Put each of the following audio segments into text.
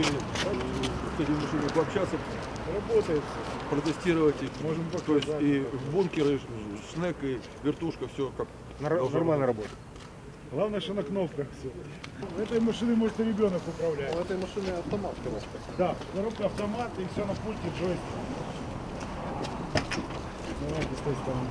успели с этими машинами пообщаться, Работает. протестировать их. Можем То есть показать. и бункеры, шнек, и вертушка, все как Нар- должно Нормально работает. Главное, что на кнопках все. Этой машиной может и ребенок управлять. У этой машины автомат коробка. Да, коробка автомат и все на пульте джойстик. Давайте с той стороны.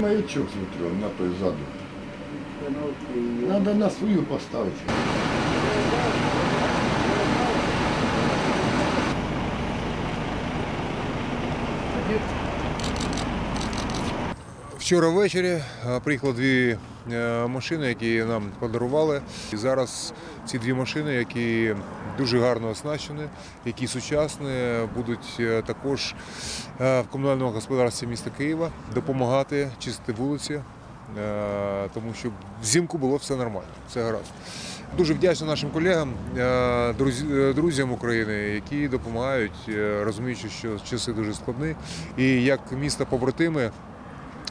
Маячок смотрю, на той заду. Надо на свою поставити. Вчора ввечері е, приїхало дві е, машини, які нам подарували. І зараз ці дві машини, які дуже гарно оснащені, які сучасні, будуть е, також в комунальному господарстві міста Києва допомагати чистити вулиці, тому що взимку було все нормально, все гаразд. Дуже вдячний нашим колегам, друзям України, які допомагають, розуміючи, що часи дуже складні. І як міста побратими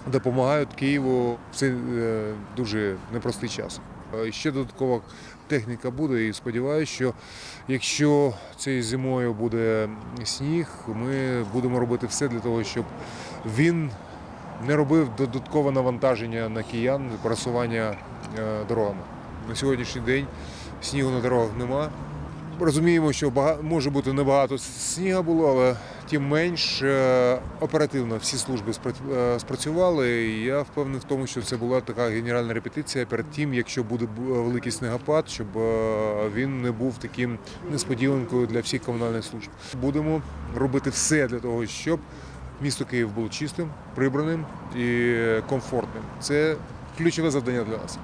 допомагають Києву в цей е, дуже непростий час. Е, Ще додаткова техніка буде, і сподіваюся, що якщо цією зимою буде сніг, ми будемо робити все для того, щоб він не робив додаткове навантаження на киян пересування е, дорогами. На сьогоднішній день снігу на дорогах нема. Розуміємо, що може бути небагато сніга було, але тим менш е, оперативно всі служби е, спрацювали. І я впевнений в тому, що це була така генеральна репетиція перед тим, якщо буде великий снегопад, щоб е, він не був таким несподіванкою для всіх комунальних служб. Будемо робити все для того, щоб місто Київ було чистим, прибраним і комфортним. Це ключове завдання для нас.